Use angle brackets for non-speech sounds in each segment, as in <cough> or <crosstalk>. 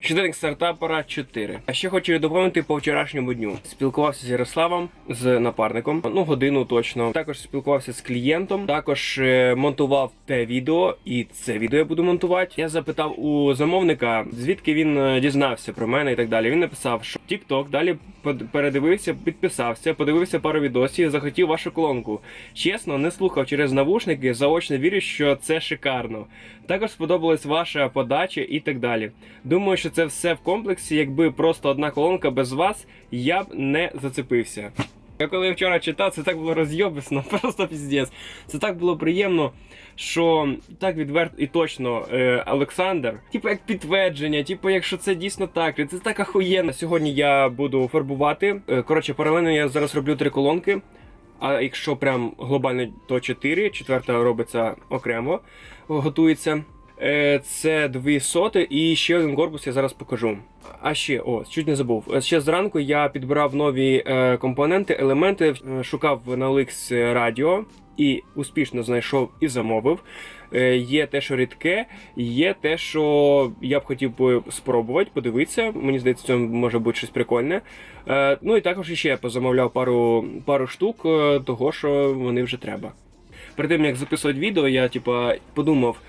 Щоденник стартапера 4. А ще хочу доповнити по вчорашньому дню. Спілкувався з Ярославом, з напарником, ну годину точно. Також спілкувався з клієнтом. Також е, монтував те відео, і це відео я буду монтувати. Я запитав у замовника, звідки він е, дізнався про мене і так далі. Він написав, що TikTok, далі передивився, підписався, подивився пару відосів, захотів вашу колонку. Чесно, не слухав через навушники, заочно вірю, що це шикарно. Також сподобалась ваша подача і так далі. Думаю, що це все в комплексі. Якби просто одна колонка без вас, я б не зацепився. Я коли вчора читав, це так було розйобисно, <laughs> просто піздець. Це так було приємно, що так відверто і точно е, Олександр, типу як підтвердження, типу, якщо це дійсно так, це так ахуєнно. Сьогодні я буду фарбувати. Е, коротше, паралельно я зараз роблю три колонки. А якщо прям глобально, то 4, четверта робиться окремо, готується. Е, Це дві соти і ще один корпус я зараз покажу. А ще, о, чуть не забув. Е, Ще зранку я підбирав нові е, компоненти, елементи, шукав на OLX радіо і успішно знайшов і замовив. Є те, що рідке, є те, що я б хотів би спробувати, подивитися. Мені здається, в цьому може бути щось прикольне. Ну і також ще позамовляв пару, пару штук, того що вони вже треба. Перед тим як записувати відео, я типа подумав,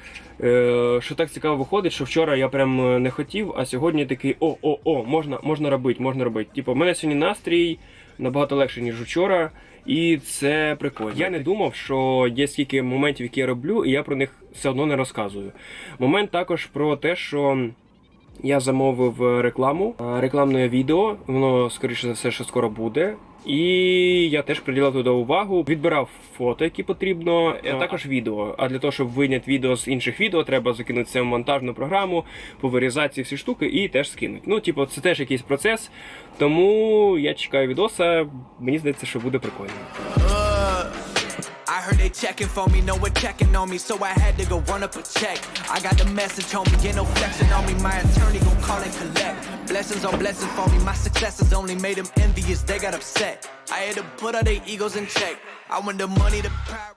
е, що так цікаво виходить, що вчора я прям е, не хотів, а сьогодні такий о, о, о, можна, можна робити, можна робити. Типа, в мене сьогодні настрій набагато легше, ніж вчора, і це прикольно. Я не думав, що є скільки моментів, які я роблю, і я про них все одно не розказую. Момент також про те, що. Я замовив е, рекламу, е, рекламне відео. Воно скоріше за все, що скоро буде. І я теж приділяв туди увагу. Відбирав фото, які потрібно, а також відео. А для того, щоб вийняти відео з інших відео, треба закинути це в монтажну програму, повирізати ці всі штуки і теж скинути. Ну, типу, це теж якийсь процес. Тому я чекаю відоса. Мені здається, що буде прикольно. Heard they checking for me, no one checking on me, so I had to go run up a check. I got the message me, get no flexing on me. My attorney gon' call and collect. Blessings on blessings for me, my successes only made them envious, they got upset. I had to put all their egos in check. I want the money, the power.